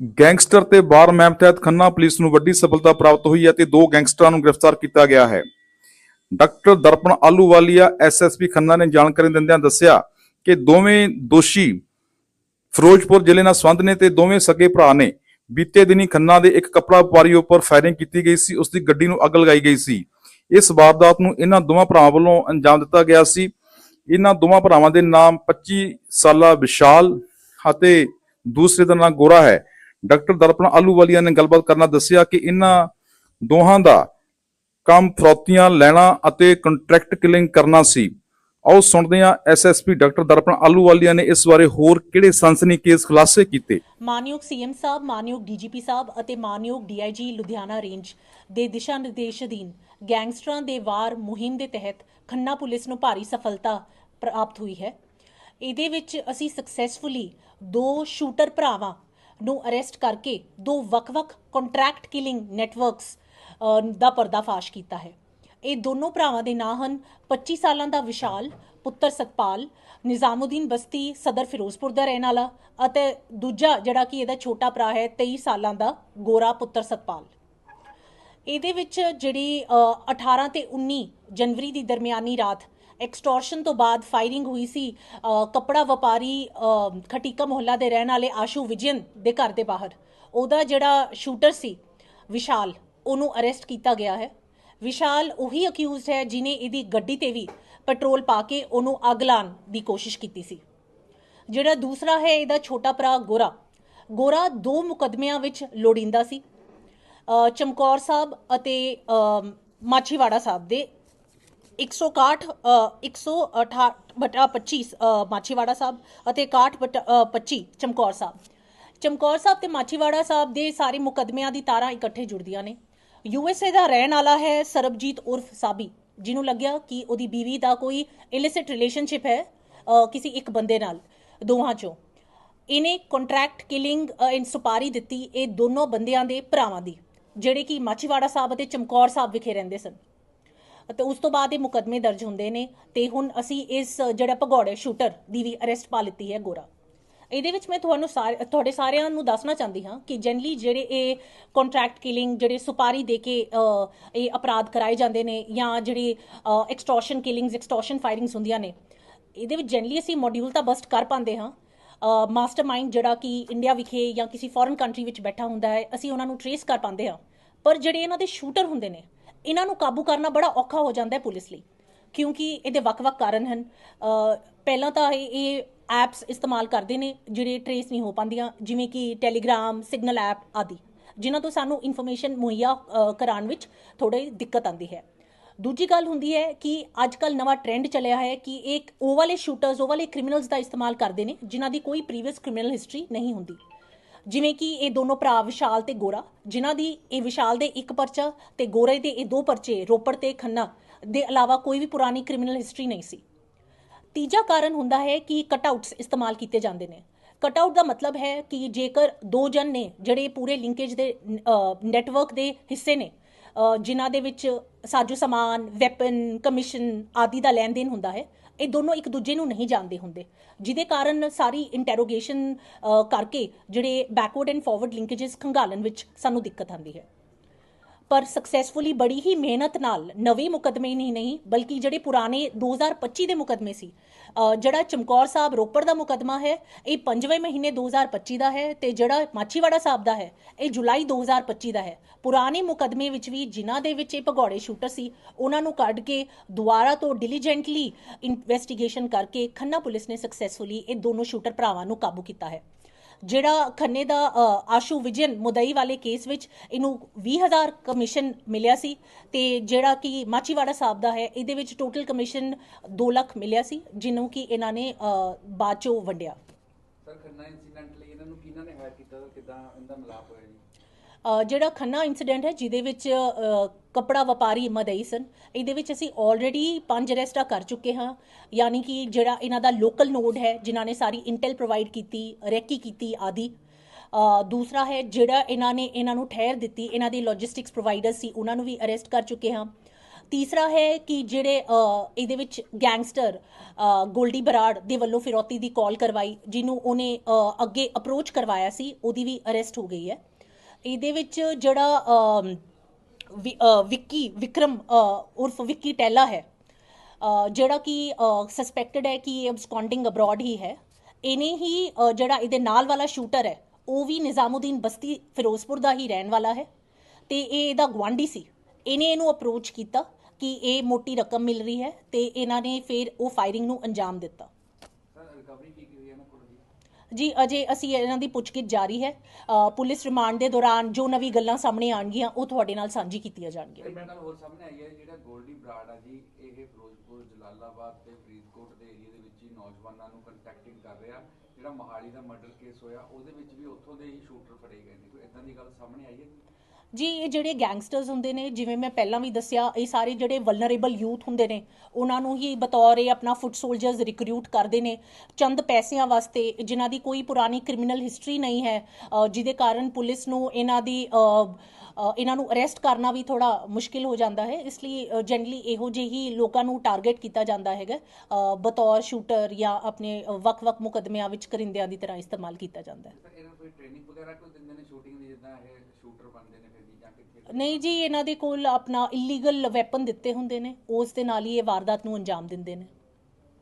Gangster ਤੇ ਬਾਰ ma'am ਤਹਿਤ Khanna police ਨੂੰ ਵੱਡੀ ਸਫਲਤਾ ਪ੍ਰਾਪਤ ਹੋਈ ਹੈ ਤੇ ਦੋ ਗੈਂਗਸਟਰਾਂ ਨੂੰ ਗ੍ਰਿਫਤਾਰ ਕੀਤਾ ਗਿਆ ਹੈ। ਡਾਕਟਰ ਦਰਪਣ ਆਲੂਵਾਲੀਆ ਐਸਐਸਪੀ ਖੰਨਾ ਨੇ ਜਾਣਕਾਰੀ ਦਿੰਦਿਆਂ ਦੱਸਿਆ ਕਿ ਦੋਵੇਂ ਦੋਸ਼ੀ ਫਿਰੋਜ਼ਪੁਰ ਜ਼ਿਲ੍ਹੇ ਨਾਲ ਸੰਬੰਧ ਨੇ ਤੇ ਦੋਵੇਂ ਸਕੇ ਭਰਾ ਨੇ। ਬੀਤੇ ਦਿਨੀ ਖੰਨਾ ਦੇ ਇੱਕ ਕਪੜਾ ਵਪਾਰੀ ਉੱਪਰ ਫਾਇਰਿੰਗ ਕੀਤੀ ਗਈ ਸੀ ਉਸ ਦੀ ਗੱਡੀ ਨੂੰ ਅੱਗ ਲਗਾਈ ਗਈ ਸੀ। ਇਸ ਵਾਰਦਾਤ ਨੂੰ ਇਹਨਾਂ ਦੋਵਾਂ ਭਰਾਵਾਂ ਵੱਲੋਂ ਅੰਜਾਮ ਦਿੱਤਾ ਗਿਆ ਸੀ। ਇਹਨਾਂ ਦੋਵਾਂ ਭਰਾਵਾਂ ਦੇ ਨਾਮ 25 ਸਾਲਾ ਵਿਸ਼ਾਲ ਅਤੇ ਦੂਸਰੇ ਦਾ ਨਾਮ ਗੋਰਾ ਹੈ। ਡਾਕਟਰ ਦਰਪਣ ਆਲੂਵਾਲੀਆ ਨੇ ਗੱਲਬਾਤ ਕਰਨਾ ਦੱਸਿਆ ਕਿ ਇਹਨਾਂ ਦੋਹਾਂ ਦਾ ਕੰਮ ਫਰੌਤੀਆਂ ਲੈਣਾ ਅਤੇ ਕੰਟਰੈਕਟ ਕਿਲਿੰਗ ਕਰਨਾ ਸੀ। ਆਓ ਸੁਣਦੇ ਹਾਂ ਐਸਐਸਪੀ ਡਾਕਟਰ ਦਰਪਣ ਆਲੂਵਾਲੀਆ ਨੇ ਇਸ ਬਾਰੇ ਹੋਰ ਕਿਹੜੇ ਸਨਸਨੀ ਕੇਸ ਖੁਲਾਸੇ ਕੀਤੇ? ਮਾਨਯੋਗ ਸੀਐਮ ਸਾਹਿਬ, ਮਾਨਯੋਗ ਡੀਜੀਪੀ ਸਾਹਿਬ ਅਤੇ ਮਾਨਯੋਗ ਡੀਆਈਜੀ ਲੁਧਿਆਣਾ ਰੇਂਜ ਦੇ ਦਿਸ਼ਾ ਨਿਰਦੇਸ਼ ਅਧੀਨ ਗੈਂਗਸਟਰਾਂ ਦੇ ਵਾਰ ਮੁਹਿੰਮ ਦੇ ਤਹਿਤ ਖੰਨਾ ਪੁਲਿਸ ਨੂੰ ਭਾਰੀ ਸਫਲਤਾ ਪ੍ਰਾਪਤ ਹੋਈ ਹੈ। ਇਹਦੇ ਵਿੱਚ ਅਸੀਂ ਸਕਸੈਸਫੁਲੀ ਦੋ ਸ਼ੂਟਰ ਭਰਾਵਾਂ ਨੂੰ ਅਰੈਸਟ ਕਰਕੇ ਦੋ ਵੱਖ-ਵੱਖ ਕੰਟਰੈਕਟ ਕਿਲਿੰਗ ਨੈਟਵਰਕਸ ਦਾ ਪਰਦਾਫਾਸ਼ ਕੀਤਾ ਹੈ। ਇਹ ਦੋਨੋਂ ਭਰਾਵਾਂ ਦੇ ਨਾਂ ਹਨ 25 ਸਾਲਾਂ ਦਾ ਵਿਸ਼ਾਲ ਪੁੱਤਰ ਸਤਪਾਲ ਨਿਜ਼ਾਮੁਦੀਨ ਬਸਤੀ ਸਦਰ ਫਿਰੋਜ਼ਪੁਰ ਦਾ ਰਹਿਣ ਵਾਲਾ ਅਤੇ ਦੂਜਾ ਜਿਹੜਾ ਕਿ ਇਹਦਾ ਛੋਟਾ ਭਰਾ ਹੈ 23 ਸਾਲਾਂ ਦਾ ਗੋਰਾ ਪੁੱਤਰ ਸਤਪਾਲ। ਇਹਦੇ ਵਿੱਚ ਜਿਹੜੀ ਅ, 18 ਤੇ 19 ਜਨਵਰੀ ਦੀ ਦਰਮਿਆਨੀ ਰਾਤ ਐਕਸਟੋਰਸ਼ਨ ਤੋਂ ਬਾਅਦ ਫਾਇਰਿੰਗ ਹੋਈ ਸੀ ਅ, ਕੱਪੜਾ ਵਪਾਰੀ ਖਟੀਕਾ ਮੁਹੱਲਾ ਦੇ ਰਹਿਣ ਵਾਲੇ ਆਸ਼ੂ ਵਿਜਨ ਦੇ ਘਰ ਦੇ ਬਾਹਰ। ਉਹਦਾ ਜਿਹੜਾ ਸ਼ੂਟਰ ਸੀ ਵਿਸ਼ਾਲ ਉਹਨੂੰ ਅਰੈਸਟ ਕੀਤਾ ਗਿਆ ਹੈ। ਵਿਸ਼ਾਲ ਉਹੀ ਅਕਿਊਜ਼ਡ ਹੈ ਜਿਨੇ ਇਹਦੀ ਗੱਡੀ ਤੇ ਵੀ ਪੈਟਰੋਲ ਪਾ ਕੇ ਉਹਨੂੰ ਅੱਗ ਲਾਉਣ ਦੀ ਕੋਸ਼ਿਸ਼ ਕੀਤੀ ਸੀ। ਜਿਹੜਾ ਦੂਸਰਾ ਹੈ ਇਹਦਾ ਛੋਟਾ ਭਰਾ ਗੋਰਾ। ਗੋਰਾ ਦੋ ਮੁਕਦਮਿਆਂ ਵਿੱਚ ਲੋੜੀਂਦਾ ਸੀ। ਚਮਕੌਰ ਸਾਹਿਬ ਅਤੇ ਮਾਛੀਵਾੜਾ ਸਾਹਿਬ ਦੇ 161 ਅ, 168 ਬਟਾ 25 ਮਾਛੀਵਾੜਾ ਸਾਹਿਬ ਅਤੇ 61 ਬਟਾ ਅ, 25 ਚਮਕੌਰ ਸਾਹਿਬ। ਚਮਕੌਰ ਸਾਹਿਬ ਤੇ ਮਾਛੀਵਾੜਾ ਸਾਹਿਬ ਦੇ ਸਾਰੇ ਮੁਕਦਮਿਆਂ ਦੀ ਤਾਰਾਂ ਇਕੱਠੇ ਜੁੜਦੀਆਂ ਨੇ। ਯੂਐਸਏ ਦਾ ਰਹਿਣ ਵਾਲਾ ਹੈ ਸਰਬਜੀਤ ਉਰਫ ਸਾਬੀ ਜਿਹਨੂੰ ਲੱਗਿਆ ਕਿ ਉਹਦੀ ਬੀਵੀ ਦਾ ਕੋਈ ਇਲਿਸਿਟ ਰਿਲੇਸ਼ਨਸ਼ਿਪ ਹੈ ਕਿਸੇ ਇੱਕ ਬੰਦੇ ਨਾਲ ਦੋਹਾਂ ਚੋਂ। ਇਹਨੇ ਕੰਟਰੈਕਟ ਕਿਲਿੰਗ ਇਨ ਸੁਪਾਰੀ ਦਿੱਤੀ ਇਹ ਦੋਨੋਂ ਬੰਦਿਆਂ ਦੇ ਭਰਾਵਾਂ ਦੀ ਜਿਹੜੇ ਕਿ ਮਾਛੀਵਾੜਾ ਸਾਹਿਬ ਅਤੇ ਚਮਕੌਰ ਸਾਹਿਬ ਵਿਖੇ ਰਹਿੰਦੇ ਸਨ। ਅਤੇ ਉਸ ਤੋਂ ਬਾਅਦ ਇਹ ਮੁਕਦਮੇ ਦਰਜ ਹੁੰਦੇ ਨੇ ਤੇ ਹੁਣ ਅਸੀਂ ਇਸ, ਜਿਹੜਾ ਭਗੌੜੇ ਸ਼ੂਟਰ ਦੀ ਵੀ ਅਰੈਸਟ ਪਾ ਲਿੱਤੀ ਹੈ ਗੋਰਾ। ਇਹਦੇ ਵਿੱਚ ਮੈਂ ਤੁਹਾਨੂੰ ਸਾਰੇ, ਤੁਹਾਡੇ ਸਾਰਿਆਂ ਨੂੰ ਦੱਸਣਾ ਚਾਹੁੰਦੀ ਹਾਂ ਕਿ ਜਨਰਲੀ ਜਿਹੜੇ ਇਹ ਕੰਟਰੈਕਟ ਕਿਲਿੰਗ ਜਿਹੜੇ ਸੁਪਾਰੀ ਦੇ ਕੇ ਇਹ ਅਪਰਾਧ ਕਰਾਏ ਜਾਂਦੇ ਨੇ ਜਾਂ ਜਿਹੜੀ ਐਕਸਟੋਰਸ਼ਨ ਕਿਲਿੰਗਸ ਐਕਸਟੋਰਸ਼ਨ ਫਾਇਰਿੰਗਸ ਹੁੰਦੀਆਂ ਨੇ, ਇਹਦੇ ਵਿੱਚ ਜਨਰਲੀ ਅਸੀਂ ਮੋਡਿਊਲ ਤਾਂ ਬਸਟ ਕਰ ਪਾਉਂਦੇ ਹਾਂ। ਮਾਸਟਰਮਾਈਂਡ ਜਿਹੜਾ ਕਿ ਇੰਡੀਆ ਵਿਖੇ ਜਾਂ ਕਿਸੇ ਫੋਰਨ ਕੰਟਰੀ ਵਿੱਚ ਬੈਠਾ ਹੁੰਦਾ ਹੈ, ਅਸੀਂ ਉਹਨਾਂ ਨੂੰ ਟਰੇਸ ਕਰ ਪਾਉਂਦੇ ਹਾਂ। ਪਰ ਜਿਹੜੇ ਇਹਨਾਂ ਦੇ ਸ਼ੂਟਰ ਹੁੰਦੇ ਨੇ ਇਹਨਾਂ ਨੂੰ ਕਾਬੂ ਕਰਨਾ ਬੜਾ ਔਖਾ ਹੋ ਜਾਂਦਾ ਹੈ ਪੁਲਿਸ ਲਈ, ਕਿਉਂਕਿ ਇਹਦੇ ਵੱਖ-ਵੱਖ ਕਾਰਨ ਹਨ। ਪਹਿਲਾਂ ਤਾਂ ਇਹ ਇਹ ਐਪਸ ਇਸਤੇਮਾਲ ਕਰਦੇ ਨੇ ਜਿਹੜੇ ਟਰੇਸ ਨਹੀਂ ਹੋ ਪਾਉਂਦੀਆਂ, ਜਿਵੇਂ ਕਿ ਟੈਲੀਗ੍ਰਾਮ ਸਿਗਨਲ ਐਪ ਆਦਿ, ਜਿਨ੍ਹਾਂ ਤੋਂ ਸਾਨੂੰ ਇਨਫੋਰਮੇਸ਼ਨ ਮੁਹੱਈਆ ਕਰਾਉਣ ਵਿੱਚ ਥੋੜੀ ਦਿੱਕਤ ਆਉਂਦੀ ਹੈ। ਦੂਜੀ ਗੱਲ ਹੁੰਦੀ ਹੈ ਕਿ ਅੱਜ ਕੱਲ ਨਵਾਂ ਟ੍ਰੈਂਡ ਚੱਲਿਆ ਹੈ ਕਿ ਇੱਕ ਉਹ ਵਾਲੇ ਸ਼ੂਟਰਸ ਉਹ ਵਾਲੇ ਕ੍ਰਿਮੀਨਲਸ ਦਾ ਇਸਤੇਮਾਲ ਕਰਦੇ ਨੇ, ਜਿਨ੍ਹਾਂ ਦੀ ਕੋਈ ਪ੍ਰੀਵੀਅਸ ਕ੍ਰਿਮੀਨਲ ਹਿਸਟਰੀ ਨਹੀਂ ਹੁੰਦੀ। ਜਿਵੇਂ ਕਿ ਇਹ ਦੋਨੋਂ ਭਰਾ ਵਿਸ਼ਾਲ ਤੇ ਗੋਰਾ, ਜਿਨ੍ਹਾਂ ਦੀ ਇਹ ਵਿਸ਼ਾਲ ਦੇ ਇੱਕ ਪਰਚਾ ਤੇ ਗੋਰੇ ਦੇ ਇਹ ਦੋ ਪਰਚੇ, ਰੋਪੜ ਤੇ ਖੰਨਾ, ਦੇ ਇਲਾਵਾ ਕੋਈ ਵੀ ਪੁਰਾਣੀ ਕ੍ਰਿਮੀਨਲ ਹਿਸਟਰੀ ਨਹੀਂ ਸੀ। ਤੀਜਾ ਕਾਰਨ ਹੁੰਦਾ ਹੈ ਕਿ ਕਟਆਊਟਸ ਇਸਤੇਮਾਲ ਕੀਤੇ ਜਾਂਦੇ ਨੇ। ਕਟਆਊਟ ਦਾ ਮਤਲਬ ਹੈ ਕਿ ਜੇਕਰ ਦੋ ਜਨ ਨੇ ਜਿਹੜੇ ਪੂਰੇ ਲਿੰਕੇਜ ਦੇ ਨੈਟਵਰਕ ਦੇ ਹਿੱਸੇ ਨੇ ਜਿਨ੍ਹਾਂ ਦੇ ਵਿੱਚ ਸਾਜੋ ਸਮਾਨ ਵੈਪਨ ਕਮਿਸ਼ਨ ਆਦਿ ਦਾ ਲੈਣ ਦੇਣ ਹੁੰਦਾ ਹੈ ਇਹ ਦੋਨੋਂ ਇੱਕ ਦੂਜੇ ਨੂੰ ਨਹੀਂ ਜਾਣਦੇ ਹੁੰਦੇ, ਜਿਹਦੇ ਕਾਰਨ ਸਾਰੀ ਇੰਟਰੋਗੇਸ਼ਨ ਕਰਕੇ ਜਿਹੜੇ ਬੈਕਵਰਡ ਐਂਡ ਫਾਰਵਰਡ ਲਿੰਕੇजेस ਖੰਗਾਲਣ ਵਿੱਚ ਸਾਨੂੰ ਦਿੱਕਤ ਆਉਂਦੀ ਹੈ। ਪਰ ਸਕਸੈਸਫੁਲੀ ਬੜੀ ਹੀ ਮਿਹਨਤ ਨਾਲ, ਨਵੇਂ ਮੁਕਦਮੇ ਨਹੀਂ ਨਹੀਂ, ਬਲਕਿ ਜਿਹੜੇ ਪੁਰਾਣੇ 2025 ਦੇ ਮੁਕਦਮੇ ਸੀ ਜਿਹੜਾ ਚਮਕੌਰ ਸਾਹਿਬ ਰੋਪੜ ਦਾ ਮੁਕਦਮਾ ਹੈ, ਇਹ 5ਵੇਂ ਮਹੀਨੇ 2025 ਦਾ ਹੈ ਤੇ ਜਿਹੜਾ ਮਾਛੀਵਾੜਾ ਸਾਹਿਬ ਦਾ ਹੈ, ਇਹ ਜੁਲਾਈ 2025 ਦਾ ਹੈ। ਪੁਰਾਣੇ ਮੁਕਦਮੇ ਵਿੱਚ ਵੀ ਜਿਨ੍ਹਾਂ ਦੇ ਵਿੱਚ ਇਹ ਭਗੌੜੇ ਸ਼ੂਟਰ ਸੀ, ਉਹਨਾਂ ਨੂੰ ਕੱਢ ਕੇ ਦੁਬਾਰਾ ਤੋਂ ਡਿਲੀਜੈਂਟਲੀ ਇਨਵੈਸਟੀਗੇਸ਼ਨ ਕਰਕੇ ਖੰਨਾ ਪੁਲਿਸ ਨੇ ਸਕਸੈਸਫੁਲੀ ਇਹ ਦੋਨੋਂ ਸ਼ੂਟਰ ਭਰਾਵਾਂ ਨੂੰ ਕਾਬੂ ਕੀਤਾ ਹੈ। ਜਿਹੜਾ ਖੰਨੇ ਦਾ ਅ, ਆਸ਼ੂ ਵਿਜਨ ਮੁਦਈ ਵਾਲੇ ਕੇਸ ਵਿੱਚ ਇਹਨੂੰ 20000 ਕਮਿਸ਼ਨ ਮਿਲਿਆ ਸੀ ਤੇ ਜਿਹੜਾ ਕਿ ਮਾਚੀਵਾੜਾ ਸਾਹਿਬ ਦਾ ਹੈ ਇਹਦੇ ਵਿੱਚ ਟੋਟਲ ਕਮਿਸ਼ਨ 2 ਲੱਖ ਮਿਲਿਆ ਸੀ ਜਿਹਨੂੰ ਕਿ ਇਹਨਾਂ ਨੇ ਬਾਅਦ ਚੋਂ ਵੰਡਿਆ। ਸਰ ਖੰਨਾ ਇਨਸੀਡੈਂਟ ਲਈ ਇਹਨਾਂ ਨੂੰ ਕਿਹਨਾਂ ਨੇ ਹਾਇਰ ਕੀਤਾ? ਕਿਦਾਂ ਇਹਦਾ ਮਿਲਾਪ ਹੋਇਆ ਜੀ? ਜਿਹੜਾ ਖੰਨਾ ਇਨਸੀਡੈਂਟ ਹੈ ਜਿਹਦੇ ਵਿੱਚ ਅ, ਕੱਪੜਾ ਵਪਾਰੀ ਮਦਈ ਸਨ। ਇਹਦੇ ਵਿੱਚ ਅਸੀਂ ਆਲਰੇਡੀ ਪੰਜ ਅਰੈਸਟਾਂ ਕਰ ਚੁੱਕੇ ਹਾਂ। ਯਾਨੀ ਕਿ ਜਿਹੜਾ ਇਹਨਾਂ ਦਾ ਲੋਕਲ ਨੋਡ ਹੈ ਜਿਨ੍ਹਾਂ ਨੇ ਸਾਰੀ ਇੰਟੈਲ ਪ੍ਰੋਵਾਈਡ ਕੀਤੀ ਰੈਕੀ ਕੀਤੀ ਆਦਿ। ਦੂਸਰਾ ਹੈ ਜਿਹੜਾ ਇਹਨਾਂ ਨੇ ਇਹਨਾਂ ਨੂੰ ਠਹਿਰ ਦਿੱਤੀ ਇਹਨਾਂ ਦੇ ਲੌਜਿਸਟਿਕਸ ਪ੍ਰੋਵਾਈਡਰ ਸੀ ਉਹਨਾਂ ਨੂੰ ਵੀ ਅਰੈਸਟ ਕਰ ਚੁੱਕੇ ਹਾਂ। ਤੀਸਰਾ ਹੈ ਕਿ ਜਿਹੜੇ ਇਹਦੇ ਵਿੱਚ ਗੈਂਗਸਟਰ ਗੋਲਡੀ ਬਰਾੜ ਦੇ ਵੱਲੋਂ ਫਿਰੌਤੀ ਦੀ ਕਾਲ ਕਰਵਾਈ ਜਿਹਨੂੰ ਉਹਨੇ ਅੱਗੇ ਅਪਰੋਚ ਕਰਵਾਇਆ ਸੀ ਉਹਦੀ ਵੀ ਅਰੈਸਟ ਹੋ ਗਈ ਹੈ। ਇਹਦੇ ਵਿੱਚ ਜਿਹੜਾ ਵਿ- ਵਿੱਕੀ, ਵਿਕਰਮ ਉਰਫ ਵਿੱਕੀ ਟੈਲਾ ਹੈ। ਜਿਹੜਾ ਕਿ ਸਸਪੈਕਟਡ ਹੈ ਕਿ ਇਹ ਅਬਸਕੌਂਡਿੰਗ ਅਬਰੋਡ ਹੀ ਹੈ। ਇਹਨੇ ਹੀ ਜਿਹੜਾ ਇਹਦੇ ਨਾਲ ਵਾਲਾ ਸ਼ੂਟਰ ਹੈ, ਉਹ ਵੀ ਨਿਜ਼ਾਮੁਦੀਨ ਬਸਤੀ ਫਿਰੋਜ਼ਪੁਰ ਦਾ ਹੀ ਰਹਿਣ ਵਾਲਾ ਹੈ। ਤੇ ਇਹ ਇਹਦਾ ਗਵਾਂਢੀ ਸੀ। ਇਹਨੇ ਇਹਨੂੰ ਅਪਰੋਚ ਕੀਤਾ ਕਿ ਇਹ ਮੋਟੀ ਰਕਮ ਮਿਲ ਰਹੀ ਹੈ ਤੇ ਇਹਨਾਂ ਨੇ ਫਿਰ ਉਹ ਫਾਇਰਿੰਗ ਨੂੰ ਅੰਜਾਮ ਦਿੱਤਾ। ਸਰ ਰਿਕਵਰੀ ਕੀ ਜੀ ਜੀ ਅਜੇ ਅਸੀਂ ਇਹਨਾਂ ਦੀ ਪੁੱਛਗਿੱਛ ਜਾਰੀ ਹੈ। ਅ, ਪੁਲਿਸ ਰਿਮਾਂਡ ਦੇ ਦੌਰਾਨ ਜੋ ਨਵੀਂ ਗੱਲਾਂ ਸਾਹਮਣੇ ਆਣਗੀਆਂ ਉਹ ਤੁਹਾਡੇ ਨਾਲ ਸਾਂਝੀ ਕੀਤੀਆਂ ਜਾਣਗੀਆਂ। ਇੱਕ ਗੱਲ ਹੋਰ ਸਾਹਮਣੇ ਆਈ ਹੈ ਜਿਹੜਾ ਗੋਲਡੀ ਬਰਾੜ ਆ ਜੀ ਇਹ ਫਿਰੋਜ਼ਪੁਰ ਜਲਾਲਾਬਾਦ ਤੇ ਫਰੀਦਕੋਟ ਦੇ ਏਰੀਆ ਦੇ ਵਿੱਚ ਹੀ ਨੌਜਵਾਨਾਂ ਨੂੰ ਕੰਟੈਕਟਿੰਗ ਕਰ ਰਿਹਾ। ਜਿਹੜਾ ਮਹਾਲੀ ਦਾ ਮਰਡਰ ਕੇਸ ਹੋਇਆ ਉਹਦੇ ਵਿੱਚ ਵੀ ਉੱਥੋਂ ਦੇ ਹੀ ਸ਼ੂਟਰ ਫੜੇ ਗਏ ਨੇ। ਕੋਈ ਇਦਾਂ ਦੀ ਗੱਲ ਸਾਹਮਣੇ ਆਈ ਹੈ? ਜੀ, ਇਹ ਜਿਹੜੇ ਗੈਂਗਸਟਰਸ ਹੁੰਦੇ ਨੇ, ਜਿਵੇਂ ਮੈਂ ਪਹਿਲਾਂ ਵੀ ਦੱਸਿਆ, ਇਹ ਸਾਰੇ ਜਿਹੜੇ ਵਲਨਰੇਬਲ ਯੂਥ ਹੁੰਦੇ ਨੇ, ਉਹਨਾਂ ਨੂੰ ਹੀ ਬਤੌਰ ਇਹ ਆਪਣਾ ਫੁੱਟ ਸੋਲਜਰਸ ਰਿਕਰੂਟ ਕਰਦੇ ਨੇ। ਚੰਦ ਪੈਸਿਆਂ ਵਾਸਤੇ, ਜਿਨ੍ਹਾਂ ਦੀ ਕੋਈ ਪੁਰਾਣੀ ਕ੍ਰਿਮੀਨਲ ਹਿਸਟਰੀ ਨਹੀਂ ਹੈ ਜਿਹਦੇ ਕਾਰਨ ਪੁਲਿਸ ਨੂੰ ਇਹਨਾਂ ਦੀ ਇਹਨਾਂ ਨੂੰ ਅਰੈਸਟ ਕਰਨਾ ਵੀ ਥੋੜਾ ਮੁਸ਼ਕਿਲ ਹੋ ਜਾਂਦਾ ਹੈ। ਇਸ ਲਈ ਜਨਰਲੀ ਇਹੋ ਜਿਹੇ ਹੀ ਲੋਕਾਂ ਨੂੰ ਟਾਰਗੇਟ ਕੀਤਾ ਜਾਂਦਾ ਹੈਗਾ ਬਤੌਰ ਸ਼ੂਟਰ ਜਾਂ ਆਪਣੇ ਵੱਖ-ਵੱਖ ਮੁਕੱਦਮਿਆਂ ਵਿੱਚ ਕਰਿੰਦਿਆਂ ਦੀ ਤਰ੍ਹਾਂ ਇਸਤੇਮਾਲ ਕੀਤਾ ਜਾਂਦਾ ਹੈ। ਕੋਈ ਟ੍ਰੇਨਿੰਗ ਵਗੈਰਾ ਕੋਈ ਦਿੰਦੇ ਨੇ ਸ਼ੂਟਿੰਗ ਦੀ, ਜਿੱਦਾਂ ਇਹ ਸ਼ੂਟਰ ਬਣਦੇ ਨੇ ਫਿਰ ਜੀ ਜਾਂ ਕਿੱਥੇ ਨਹੀਂ ਜੀ, ਇਹਨਾਂ ਦੇ ਕੋਲ ਆਪਣਾ ਇਲੀਗਲ ਵੈਪਨ ਦਿੱਤੇ ਹੁੰਦੇ ਨੇ, ਉਸ ਦੇ ਨਾਲ ਹੀ ਇਹ ਵਾਰਦਾਤ ਨੂੰ ਅੰਜਾਮ ਦਿੰਦੇ ਨੇ।